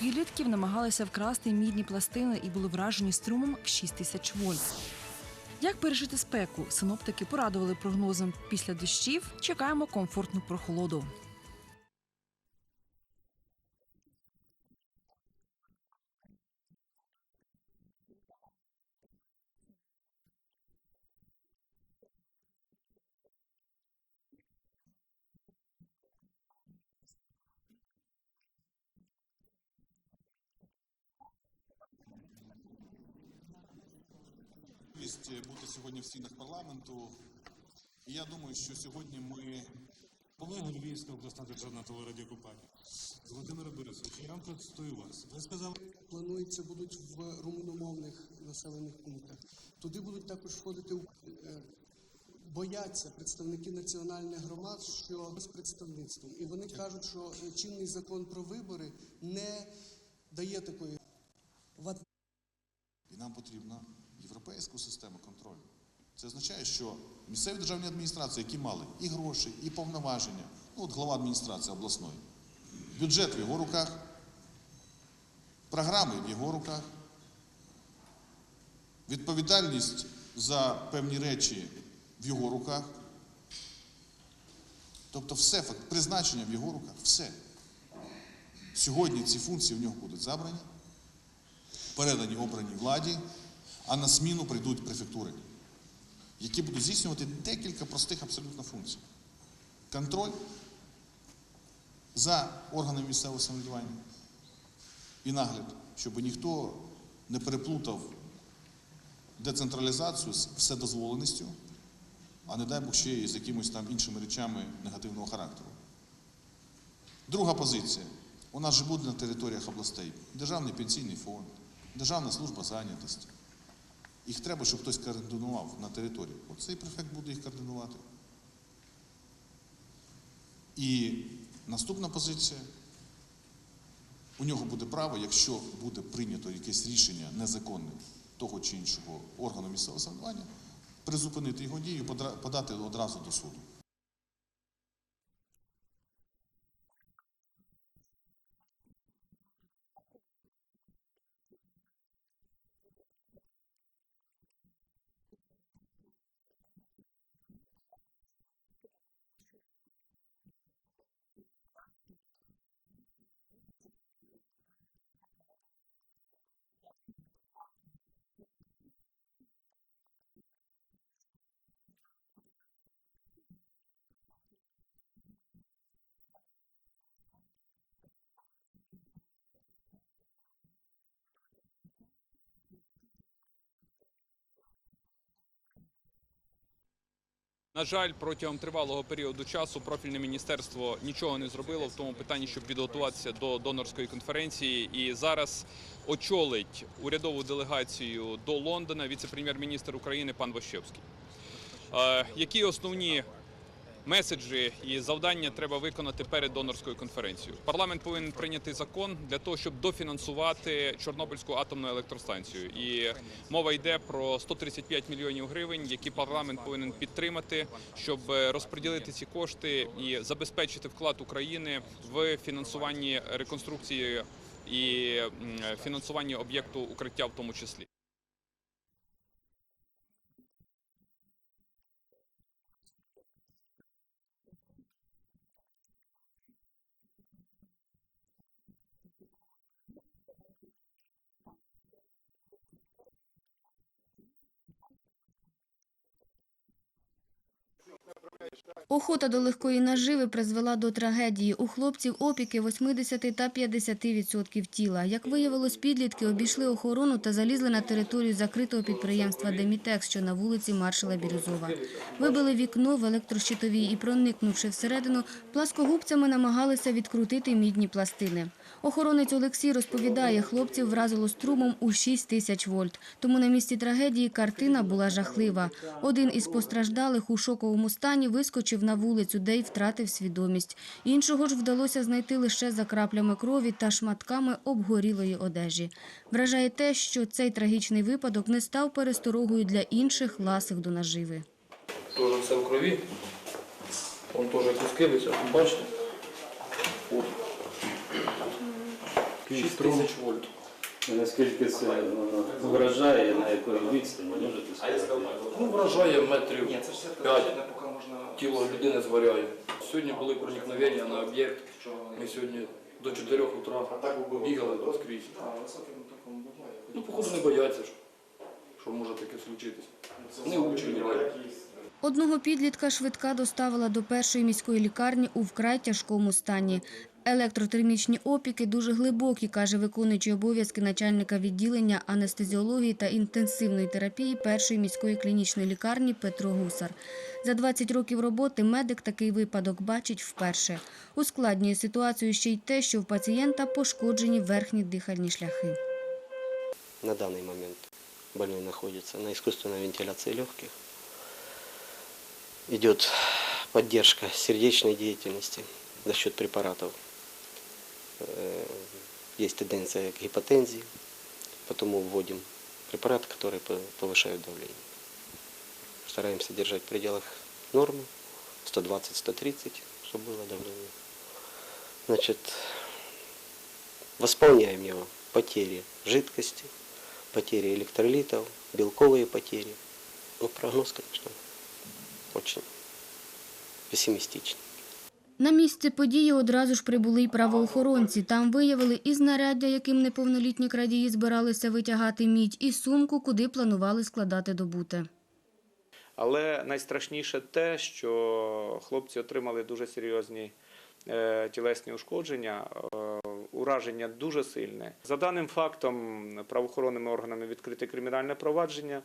Підлітків намагалися вкрасти мідні пластини і були вражені струмом в 6 тисяч вольт. Як пережити спеку? Синоптики порадували прогнозом після дощів. Чекаємо комфортну прохолоду. Стінах парламенту. І я думаю, що сьогодні ми Олег Львівська обласна державна телерадіокомпанія. Володимир Борисович, я вам процитую вас. Ви сказали, планується будуть в румуномовних населених пунктах. Туди будуть також входити е, бояться представники національних громад, що з представництвом, і вони кажуть, що чинний закон про вибори не дає такої і нам потрібна європейська система контролю. Це означає, що місцеві державні адміністрації, які мали і гроші, і повноваження, ну от глава адміністрації обласної, бюджет в його руках, програми в його руках, відповідальність за певні речі в його руках. Тобто все, призначення в його руках, все. Сьогодні ці функції в нього будуть забрані, передані обраній владі, а на зміну прийдуть префектури, які будуть здійснювати декілька простих абсолютно функцій. Контроль за органами місцевого самоврядування і нагляд, щоб ніхто не переплутав децентралізацію з вседозволеністю, а не дай Бог ще й з якимось там іншими речами негативного характеру. Друга позиція. У нас же буде на територіях областей Державний пенсійний фонд, Державна служба зайнятості. Їх треба, щоб хтось координував на території. Оцей префект буде їх координувати. І наступна позиція. У нього буде право, якщо буде прийнято якесь рішення незаконне того чи іншого органу місцевого самоврядування, призупинити його дію, подати одразу до суду. На жаль, протягом тривалого періоду часу профільне міністерство нічого не зробило в тому питанні, щоб підготуватися до донорської конференції. І зараз очолить урядову делегацію до Лондона віце-прем'єр-міністр України пан Ващевський. Е, Які основні меседжі і завдання треба виконати перед донорською конференцією? Парламент повинен прийняти закон для того, щоб дофінансувати Чорнобильську атомну електростанцію. І мова йде про 135 мільйонів гривень, які парламент повинен підтримати, щоб розподілити ці кошти і забезпечити вклад України в фінансуванні реконструкції і м, фінансуванні об'єкту укриття, в тому числі. Охота до легкої наживи призвела до трагедії. У хлопців опіки 80 та 50% тіла. Як виявилось, підлітки обійшли охорону та залізли на територію закритого підприємства «Демітекс», що на вулиці Маршала Бірюзова. Вибили вікно в електрощитовій і, проникнувши всередину, пласкогубцями намагалися відкрутити мідні пластини. Охоронець Олексій розповідає, хлопців вразило струмом у 6 тисяч вольт. Тому на місці трагедії картина була жахлива. Один із постраждалих у шоковому стані вискочив на вулицю, де й втратив свідомість. Іншого ж вдалося знайти лише за краплями крові та шматками обгорілої одежі. Вражає те, що цей трагічний випадок не став пересторогою для інших ласих до наживи. Тоже все в крові. Вон теж куски висять, бачите? Такий 6 тисяч вольт. Наскільки це вражає, на якої відстані, можете сказати? Ну, вражає метрів Ні, це ж все 5. не поки можна. Тіло людини зваряє. Сьогодні були проникновення на об'єкт. Ми сьогодні до 4 утра бігали скрізь. А, високим такому буває. Ну, походу, не бояться, що, що може таке случитись. Не учені. Одного підлітка швидка доставила до першої міської лікарні у вкрай тяжкому стані. Електротермічні опіки дуже глибокі, каже виконуючий обов'язки начальника відділення анестезіології та інтенсивної терапії першої міської клінічної лікарні Петро Гусар. За 20 років роботи медик такий випадок бачить вперше. Ускладнює ситуацію ще й те, що в пацієнта пошкоджені верхні дихальні шляхи. На данный момент больной находится на искусственной вентиляции легких. Идет поддержка сердечной деятельности за счет препаратов. Э, Есть тенденция к гипотензии, потому вводим препараты, которые по- повышают давление. Стараемся держать в пределах нормы 120-130, чтобы было давление. Значит, восполняем его потери жидкости, потери электролитов, белковые потери. Ну, прогноз, конечно, очень пессимистичный. На місце події одразу ж прибули й правоохоронці. Там виявили і знаряддя, яким неповнолітні крадії збиралися витягати мідь, і сумку, куди планували складати добуте. Але найстрашніше те, що хлопці отримали дуже серйозні е, тілесні ушкодження, е, ураження дуже сильне. За даним фактом, правоохоронними органами відкрите кримінальне провадження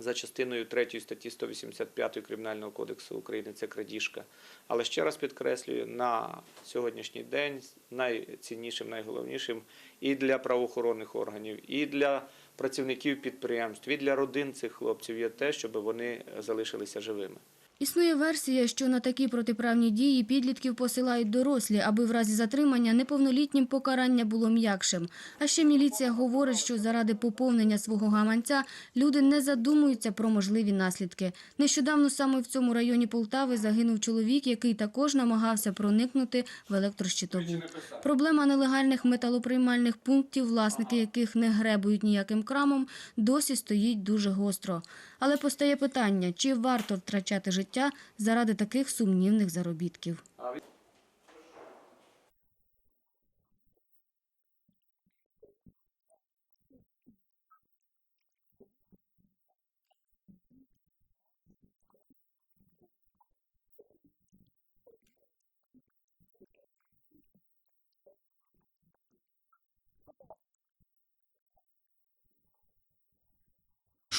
за частиною 3 статті 185 Кримінального кодексу України це крадіжка. Але ще раз підкреслюю, на сьогоднішній день найціннішим, найголовнішим і для правоохоронних органів, і для працівників підприємств, і для родин цих хлопців є те, щоб вони залишилися живими. Існує версія, що на такі протиправні дії підлітків посилають дорослі, аби в разі затримання неповнолітнім покарання було м'якшим. А ще міліція говорить, що заради поповнення свого гаманця люди не задумуються про можливі наслідки. Нещодавно саме в цьому районі Полтави загинув чоловік, який також намагався проникнути в електрощитову. Проблема нелегальних металоприймальних пунктів, власники яких не гребують ніяким крамом, досі стоїть дуже гостро. Але постає питання, чи варто втрачати життя заради таких сумнівних заробітків.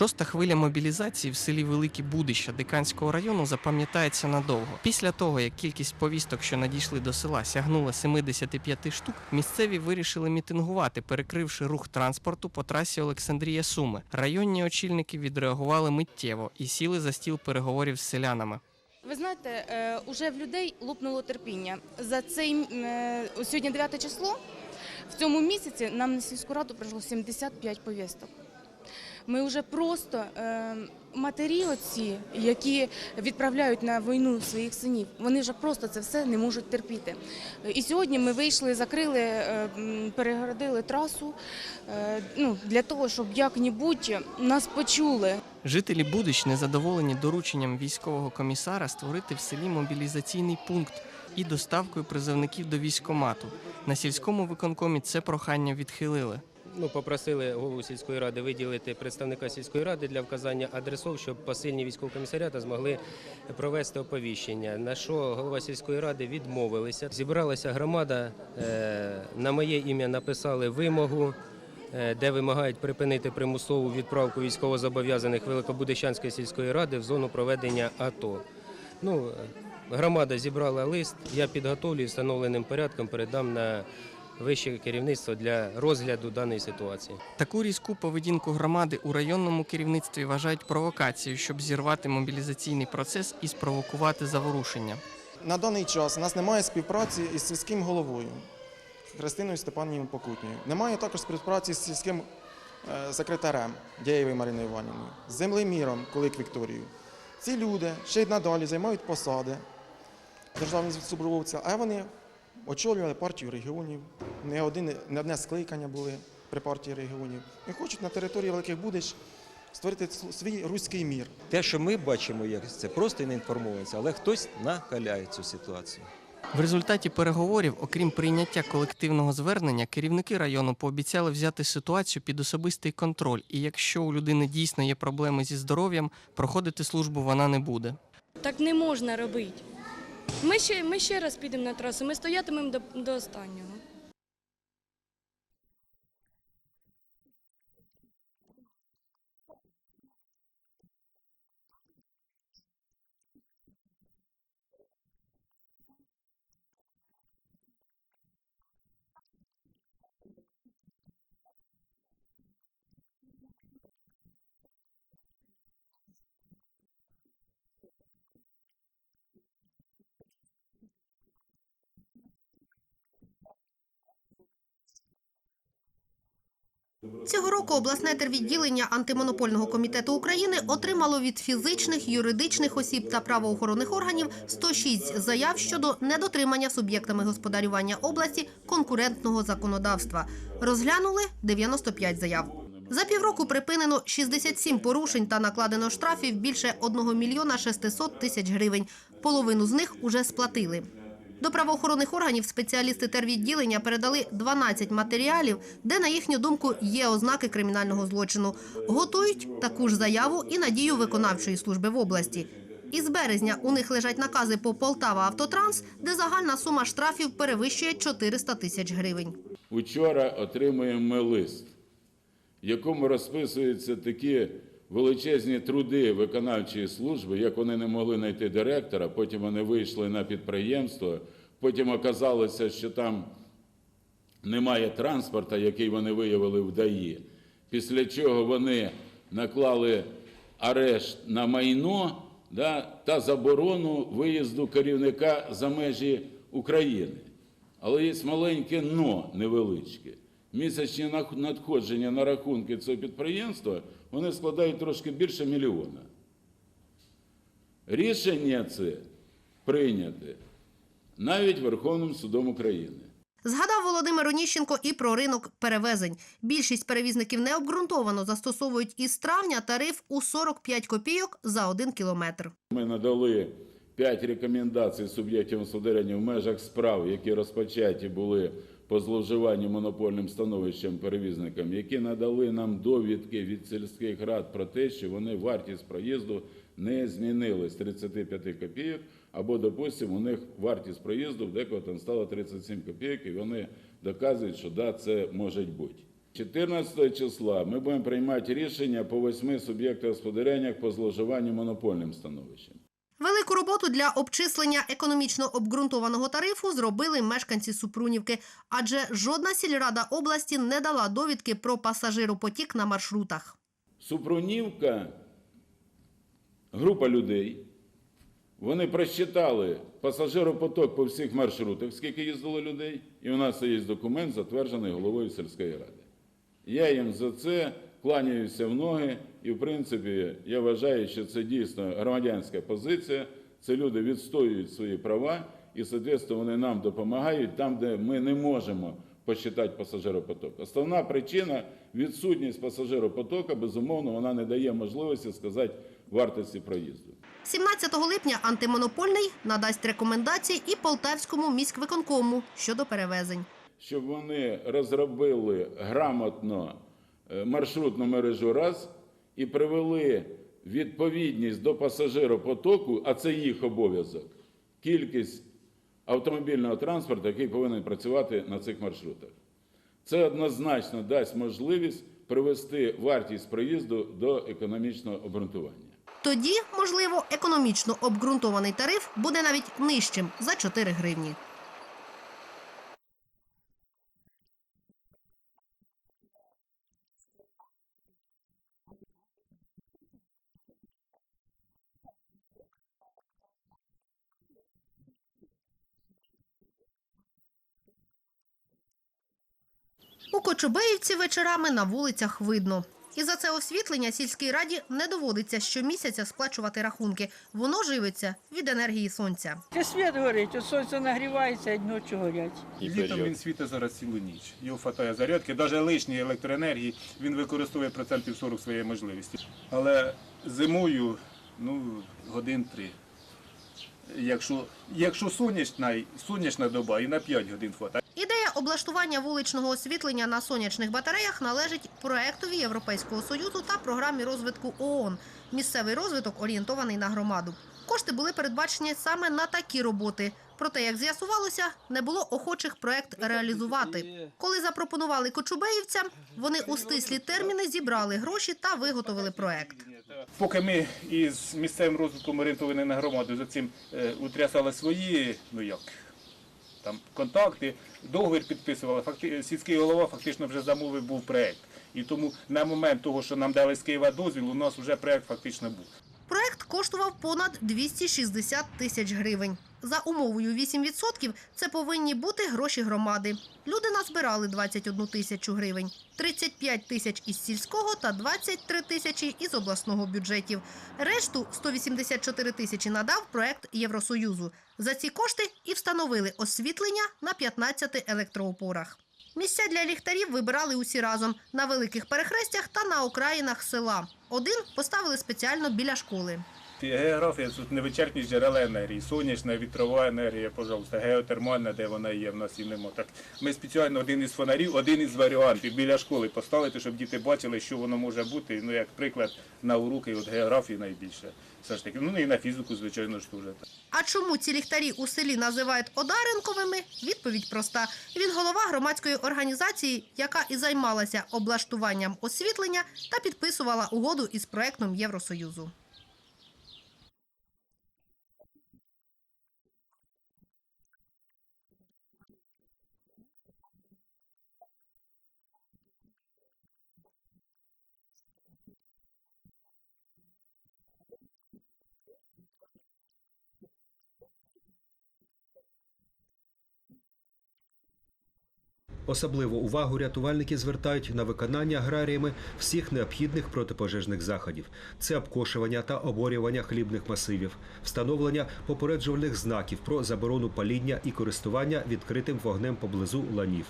Шоста хвиля мобілізації в селі Великі Будища Диканського району запам'ятається надовго. Після того, як кількість повісток, що надійшли до села, сягнула 75 штук, місцеві вирішили мітингувати, перекривши рух транспорту по трасі Олександрія Суми. Районні очільники відреагували миттєво і сіли за стіл переговорів з селянами. Ви знаєте, е, уже в людей лопнуло терпіння. За цей е, сьогодні 9 число. В цьому місяці нам на сільську раду прийшло 75 повісток. Ми вже просто е, матері оці, які відправляють на війну своїх синів, вони вже просто це все не можуть терпіти. І сьогодні ми вийшли, закрили, е, перегородили трасу е, ну, для того, щоб як-небудь нас почули. Жителі Будищ незадоволені дорученням військового комісара створити в селі мобілізаційний пункт і доставкою призовників до військомату. На сільському виконкомі це прохання відхилили. Ну, попросили голову сільської ради виділити представника сільської ради для вказання адресов, щоб посильні військового комісаріата змогли провести оповіщення. На що голова сільської ради відмовилися. Зібралася громада, е, на моє ім'я написали вимогу. е, Де вимагають припинити примусову відправку військовозобов'язаних Великобудищанської сільської ради в зону проведення АТО. Ну, громада зібрала лист, я підготовлю і встановленим порядком передам на вище керівництво для розгляду даної ситуації. Таку різку поведінку громади у районному керівництві вважають провокацією, щоб зірвати мобілізаційний процес і спровокувати заворушення. На даний час у нас немає співпраці із сільським головою Христиною Степанівною Покутньою. Немає також співпраці з сільським е, секретарем Дєєвою Мариною Іванівною, з землеміром Кулик Вікторією. Ці люди ще й надалі займають посади державні службовця, а вони очолювали партію регіонів, не, один, не одне скликання були при партії регіонів. І хочуть на території Великих Будищ створити свій руський мір. Те, що ми бачимо, як це просто не інформується, але хтось накаляє цю ситуацію. В результаті переговорів, окрім прийняття колективного звернення, керівники району пообіцяли взяти ситуацію під особистий контроль. І якщо у людини дійсно є проблеми зі здоров'ям, проходити службу вона не буде. Так не можна робити. Ми ще, ми ще раз підемо на трасу, ми стоятимемо до, до останнього. Цього року обласне тервідділення антимонопольного комітету України отримало від фізичних, юридичних осіб та правоохоронних органів 106 заяв щодо недотримання суб'єктами господарювання області конкурентного законодавства. Розглянули 95 заяв. За півроку припинено 67 порушень та накладено штрафів більше 1 мільйона 600 тисяч гривень. Половину з них уже сплатили. До правоохоронних органів спеціалісти тервідділення передали 12 матеріалів, де, на їхню думку, є ознаки кримінального злочину. Готують таку ж заяву і на дію виконавчої служби в області. Із березня у них лежать накази по Полтава Автотранс, де загальна сума штрафів перевищує 400 тисяч гривень. Учора отримуємо ми лист, в якому розписуються такі величезні труди виконавчої служби, як вони не могли знайти директора, потім вони вийшли на підприємство, потім оказалося, що там немає транспорта, який вони виявили в ДАІ, після чого вони наклали арешт на майно да, та заборону виїзду керівника за межі України. Але є маленьке но невеличке. Місячні надходження на рахунки цього підприємства вони складають трошки більше мільйона. Рішення це прийняте навіть Верховним судом України. Згадав Володимир Оніщенко і про ринок перевезень. Більшість перевізників необґрунтовано застосовують із травня тариф у 45 копійок за один кілометр. Ми надали п'ять рекомендацій суб'єктів господарювання в межах справ, які розпочаті були по зловживанню монопольним становищем перевізникам, які надали нам довідки від сільських рад про те, що вони вартість проїзду не змінили з 35 копійок, або, допустимо, у них вартість проїзду в декого там стала 37 копійок, і вони доказують, що да, це може бути. 14 числа ми будемо приймати рішення по восьми суб'єктах господарювання по зловживанню монопольним становищем. Велику роботу для обчислення економічно обґрунтованого тарифу зробили мешканці Супрунівки, адже жодна сільрада області не дала довідки про пасажиропотік на маршрутах. Супрунівка, група людей, вони просчитали пасажиропоток по всіх маршрутах, скільки їздило людей, і у нас є документ, затверджений головою сільської ради. Я їм за це кланяюся в ноги, і в принципі я вважаю, що це дійсно громадянська позиція. Це люди відстоюють свої права, і, соответственно, вони нам допомагають там, де ми не можемо посчитати пасажиропоток. Основна причина відсутність пасажиропотока, безумовно, вона не дає можливості сказати вартості проїзду. 17 липня антимонопольний надасть рекомендації і Полтавському міськвиконкому щодо перевезень. щоб вони розробили грамотно маршрутну мережу раз і привели відповідність до пасажиропотоку, а це їх обов'язок, кількість автомобільного транспорту, який повинен працювати на цих маршрутах. Це однозначно дасть можливість привести вартість проїзду до економічного обґрунтування. Тоді, можливо, економічно обґрунтований тариф буде навіть нижчим за 4 гривні. У Кочубеївці вечорами на вулицях видно. І за це освітлення сільській раді не доводиться щомісяця сплачувати рахунки. Воно живиться від енергії сонця. Світ горить, от сонце нагрівається, а ночі горять. Літом він світить зараз цілу ніч. Його хватає зарядки, навіть лишньої електроенергії він використовує процентів 40 своєї можливості. Але зимою ну, годин три. Якщо, якщо сонячна, сонячна доба і на 5 годин хватає. Ідея облаштування вуличного освітлення на сонячних батареях належить проектові Європейського союзу та програмі розвитку ООН. Місцевий розвиток орієнтований на громаду. Кошти були передбачені саме на такі роботи. Проте, як з'ясувалося, не було охочих проект реалізувати. Коли запропонували кочубеївцям, вони у стислі терміни зібрали гроші та виготовили проект. Поки ми із місцевим розвитком орієнтовані на громаду за цим е, утрясали свої, ну як, там контакти, договір підписували. Факти, сільський голова фактично вже замовив був проект. І тому на момент того, що нам дали з Києва дозвіл, у нас вже проект фактично був. Проект коштував понад 260 тисяч гривень. За умовою 8% це повинні бути гроші громади. Люди назбирали 21 тисячу гривень, 35 тисяч із сільського та 23 тисячі із обласного бюджетів. Решту 184 тисячі надав проект Євросоюзу. За ці кошти і встановили освітлення на 15 електроопорах. Місця для ліхтарів вибирали усі разом на великих перехрестях та на окраїнах села. Один поставили спеціально біля школи. Географія тут невичерпні джерела енергії, сонячна, вітрова енергія, пожалуйста, геотермальна, де вона є, в нас і нема. Так ми спеціально один із фонарів, один із варіантів біля школи поставити, щоб діти бачили, що воно може бути. Ну, як приклад, на уроки от географії найбільше. Все ж таки, ну і на фізику, звичайно ж, теж. А чому ці ліхтарі у селі називають одаренковими? Відповідь проста. Він голова громадської організації, яка і займалася облаштуванням освітлення та підписувала угоду із проектом Євросоюзу. Особливу увагу рятувальники звертають на виконання аграріями всіх необхідних протипожежних заходів: це обкошування та оборювання хлібних масивів, встановлення попереджувальних знаків про заборону паління і користування відкритим вогнем поблизу ланів.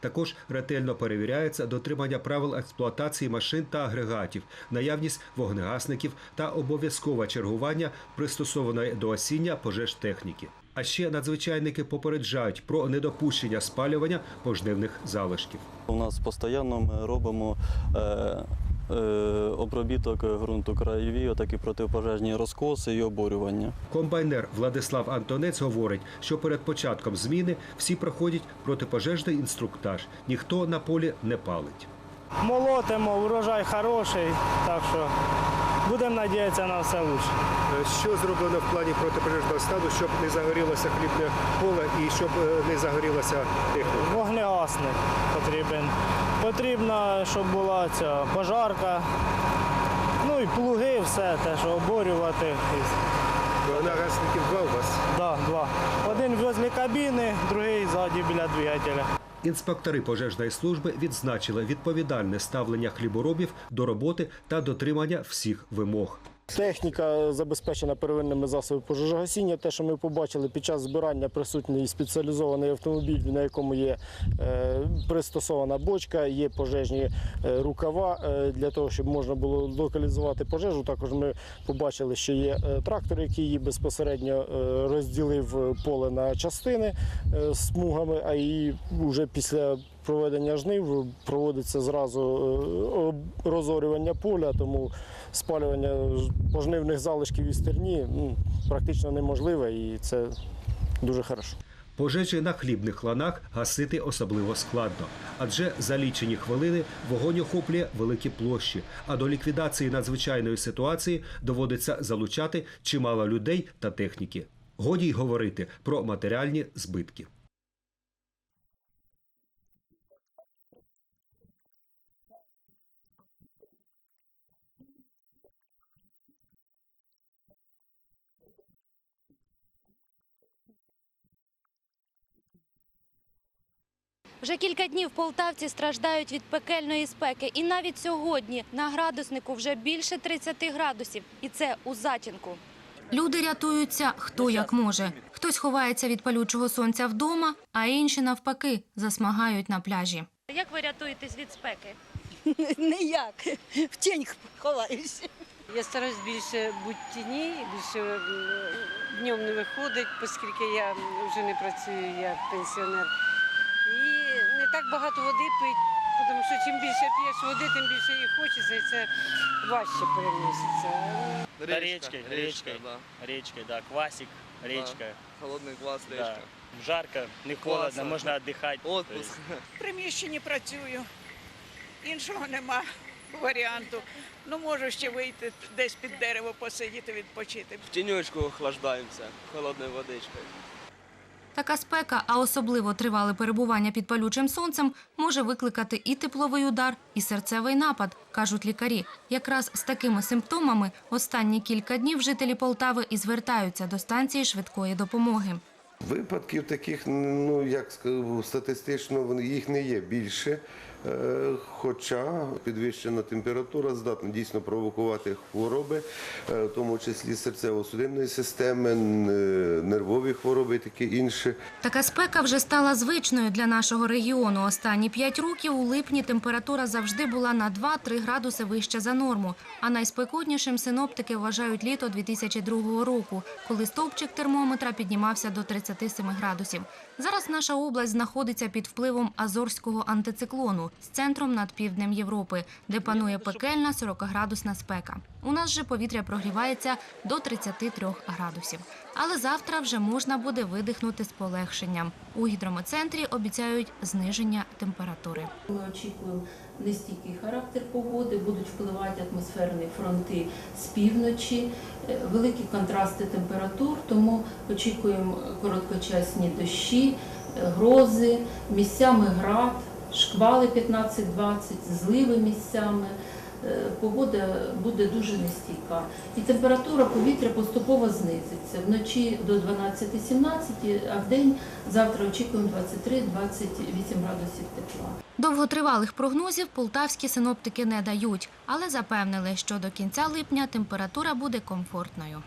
Також ретельно перевіряється дотримання правил експлуатації машин та агрегатів, наявність вогнегасників та обов'язкове чергування пристосованої до осіння пожеж техніки. А ще надзвичайники попереджають про недопущення спалювання пожнивних залишків. У нас постійно ми робимо е, е, обробіток ґрунту краєві, так і протипожежні розкоси і оборювання. Комбайнер Владислав Антонець говорить, що перед початком зміни всі проходять протипожежний інструктаж. Ніхто на полі не палить. Молотимо, урожай хороший, так що будемо надіятися на все лучше. Що зроблено в плані протипожежного стану, щоб не загорілося хлібне поле і щоб е, не загорілося техніка? Вогнегасник потрібен. Потрібно, щоб була ця пожарка, ну і плуги, все те, що оборювати. Вогнегасників два у вас? Да, два. Один возле кабіни, другий ззаді біля двигателя. Інспектори пожежної служби відзначили відповідальне ставлення хліборобів до роботи та дотримання всіх вимог. Техніка забезпечена первинними засобами пожежогасіння. Те, що ми побачили під час збирання, присутній спеціалізований автомобіль, на якому є е, пристосована бочка, є пожежні е, рукава е, для того, щоб можна було локалізувати пожежу. Також ми побачили, що є трактор, який її безпосередньо розділив поле на частини смугами, а і вже після проведення жнив проводиться зразу е, розорювання поля, тому спалювання пожнивних залишків і стерні ну, практично неможливе і це дуже хорошо. Пожежі на хлібних ланах гасити особливо складно, адже за лічені хвилини вогонь охоплює великі площі, а до ліквідації надзвичайної ситуації доводиться залучати чимало людей та техніки. Годі й говорити про матеріальні збитки. Вже кілька днів полтавці страждають від пекельної спеки. І навіть сьогодні на градуснику вже більше 30 градусів. І це у затінку. Люди рятуються хто як може. Хтось ховається від палючого сонця вдома, а інші навпаки засмагають на пляжі. Як ви рятуєтесь від спеки? Ніяк. В тінь ховаюся. Я стараюсь більше бути в тіні, більше днем не виходить, оскільки я вже не працюю як пенсіонер. Не так багато води пить, тому що чим більше п'єш води, тим більше її хочеться, і це важче переноситься. Речка, речкой, речкой, речкой, да, квасик, речка. Холодний квас, Да. Жарко, не холодно, можна віддихати. Отпуск. В приміщенні працюю. Іншого нема варіанту. Ну, можу ще вийти десь під дерево посидіти, відпочити. В тіньочку охлаждаємося холодною водичкою. Така спека, а особливо тривале перебування під палючим сонцем, може викликати і тепловий удар, і серцевий напад, кажуть лікарі. Якраз з такими симптомами останні кілька днів жителі Полтави і звертаються до станції швидкої допомоги. Випадків таких, ну як статистично їх не є більше. Е, Хоча підвищена температура здатна дійсно провокувати хвороби, е, в тому числі серцево-судинної системи, нервові хвороби таке інше. Така спека вже стала звичною для нашого регіону. Останні п'ять років у липні температура завжди була на 2-3 градуси вище за норму. А найспекотнішим синоптики вважають літо 2002 року, коли стовпчик термометра піднімався до 37 градусів. Зараз наша область знаходиться під впливом Азорського антициклону з центром над півднем Європи, де панує пекельна 40-градусна спека. У нас же повітря прогрівається до 33 градусів. Але завтра вже можна буде видихнути з полегшенням. У гідрометцентрі обіцяють зниження температури. Ми очікуємо нестійкий характер погоди, будуть впливати атмосферні фронти з півночі, е, великі контрасти температур, тому очікуємо короткочасні дощі, е, грози, місцями град, шквали 15-20, зливи місцями. Е, Погода буде дуже нестійка. І температура повітря поступово знизиться. Вночі до 12-17, а в день завтра очікуємо 23-28 градусів тепла. Довготривалих прогнозів полтавські синоптики не дають, але запевнили, що до кінця липня температура буде комфортною.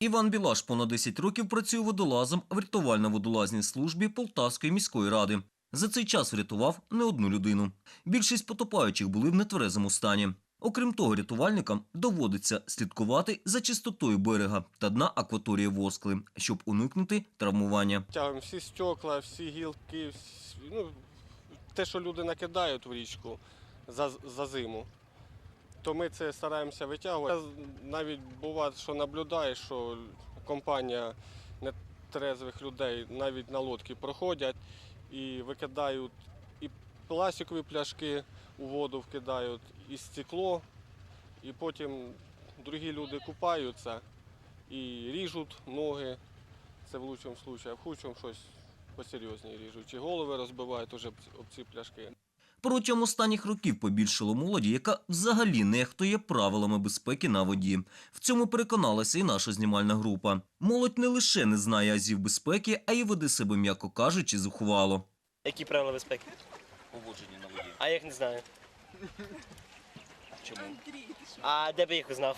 Іван Білаш понад 10 років працює водолазом в рятувально-водолазній службі Полтавської міської ради. За цей час врятував не одну людину. Більшість потопаючих були в нетверезому стані. Окрім того, рятувальникам доводиться слідкувати за чистотою берега та дна акваторії Воскли, щоб уникнути травмування. Тягуємо всі стекла, всі гілки, всі- ну, те, що люди накидають в річку за, за зиму, то ми це стараємося витягувати. Навіть буває, що наблюдаєш, що компанія нетрезвих людей навіть на лодці проходять і викидають і пластикові пляшки у воду вкидають, і стекло, і потім другі люди купаються і ріжуть ноги. Це в лучшому випадку, а в худшому щось посерйозніше ріжуть. Чи голови розбивають уже об ці пляшки. Протягом останніх років побільшало молоді, яка взагалі нехтує правилами безпеки на воді. В цьому переконалася і наша знімальна група. Молодь не лише не знає азів безпеки, а й веде себе, м'яко кажучи, зухвало. Які правила безпеки? Поводження на воді. А я їх не знаю. Чому? А де би їх узнав?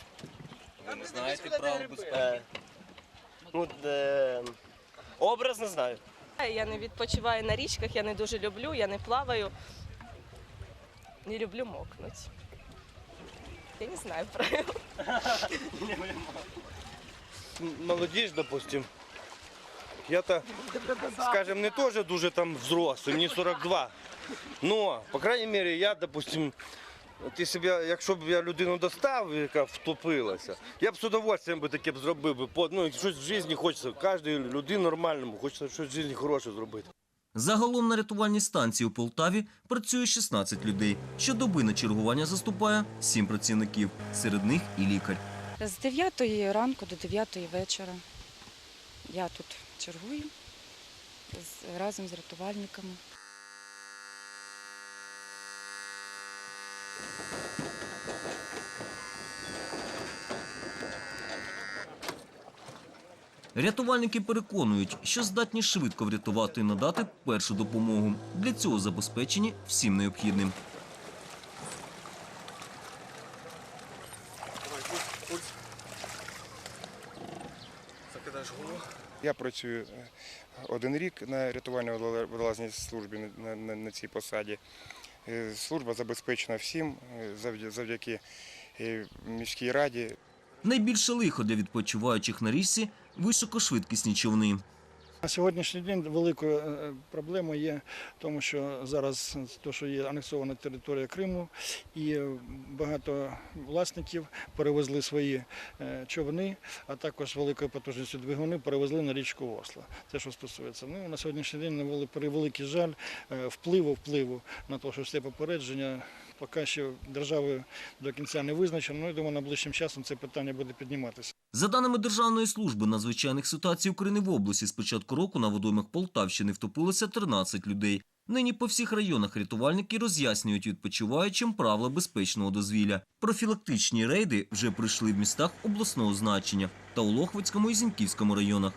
Ви не знаєте правил безпеки? Е, ну, е, образно знаю. Я не відпочиваю на річках, я не дуже люблю, я не плаваю. Не люблю мокнути. Я не знаю правил. молодежь, допустим, я-то, скажем, не тоже дуже там взрослый, мені 42. Но, по крайней мере, я, допустим, б я, якщо б я людину достав, яка втопилася, я б з удовольствием би таке б зробив Ну, щось в житті хочеться, кожній людині нормальному, хочеться щось в житті хороше зробити. Загалом на рятувальній станції у Полтаві працює 16 людей. Щодоби на чергування заступає 7 працівників. Серед них і лікар. З 9 ранку до 9 вечора я тут чергую. разом з рятувальниками. Рятувальники переконують, що здатні швидко врятувати і надати першу допомогу. Для цього забезпечені всім необхідним. Я працюю е, один рік на рятувально-водолазній службі на, на, на цій посаді. Е, Служба забезпечена всім е, завдяки міській раді. Найбільше лихо для відпочиваючих на річці – високошвидкісні човни. На сьогоднішній день великою е, проблемою є тому, що зараз то, що є анексована територія Криму, і е, багато власників перевезли свої е, човни, а також великою потужністю двигуни перевезли на річку Осла. Це що стосується. Ну на сьогоднішній день на вели- превеликий жаль е, впливу впливу на те, що все попередження. Поки що державою до кінця не визначено. Ну, я думаю, найближчим часом це питання буде підніматися. За даними Державної служби надзвичайних ситуацій України в області, з початку року на водоймах Полтавщини втопилося 13 людей. Нині по всіх районах рятувальники роз'яснюють відпочиваючим правила безпечного дозвілля. Профілактичні рейди вже пройшли в містах обласного значення та у Лохвицькому і Зіньківському районах.